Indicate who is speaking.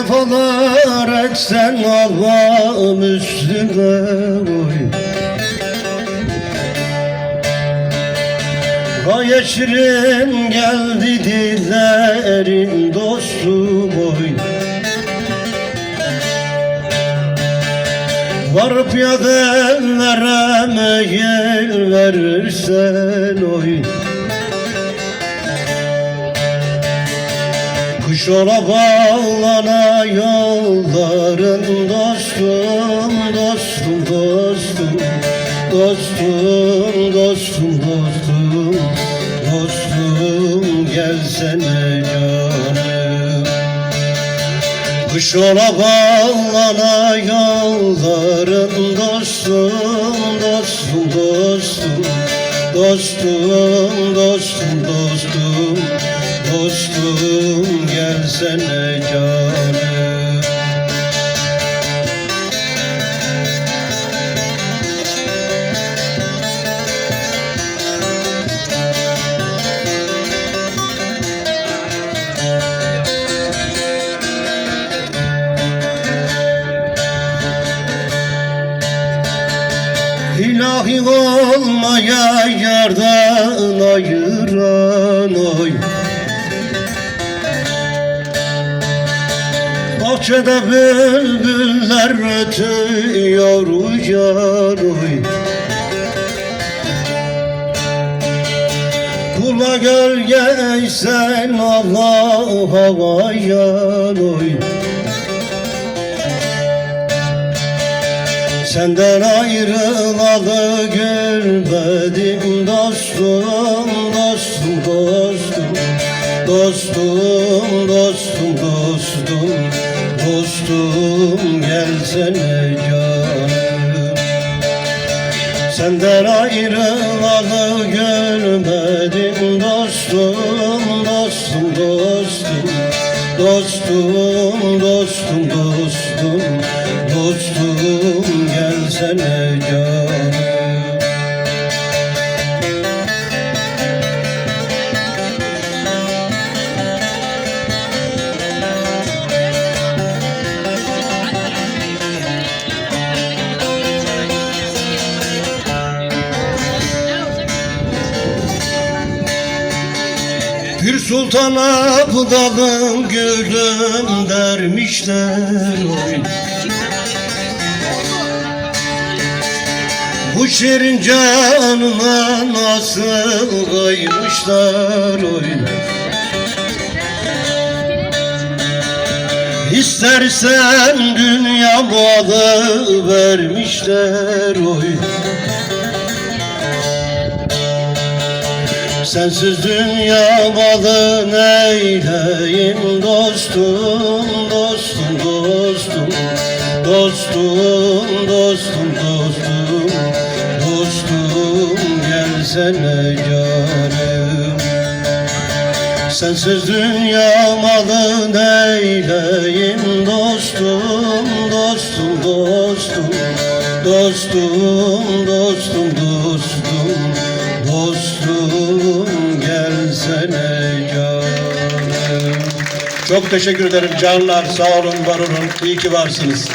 Speaker 1: cefalar etsen Allah'ım üstüme oy. Şirin geldi dillerin dostum oy. Varıp ya ellere meyil verirsen oy Kuş ola bağlana yolların dostum, dostum, dostum. Dostum, dostum, dostum, dostum gelsene canım. Kuş ola bağlana yolların dostum, dostum, dostum. Dostum, dostum, dostum, dostum gelsene canım. İlahi olmaya yardan ayıran oy Bahçede bülbüller ötüyor ucar oy Kula gölgeysen Allah havayan oy Senden ayrılalı görmedim dostum, dostum Dostum, dostum, dostum, dostum gelsene canım Senden ayrılalı görmedim dostum, dostum, dostum. Dostum, dostum, dostum, dostum gelsene canım Bir sultan abdalım gülüm dermişler oy. Bu şirin canına nasıl kaymışlar oy İstersen dünya malı vermişler oy Sensiz dünya malı neyleyim dostum, dostum, dostum. Dostum, dostum, dostum, dostum gelsene canım Sensiz dünya malı neyleyim dostum, dostum, dostum. Dostum, dostum, dostum, dostum gelsene canım Çok teşekkür ederim canlar, sağ olun, var olun, iyi ki varsınız.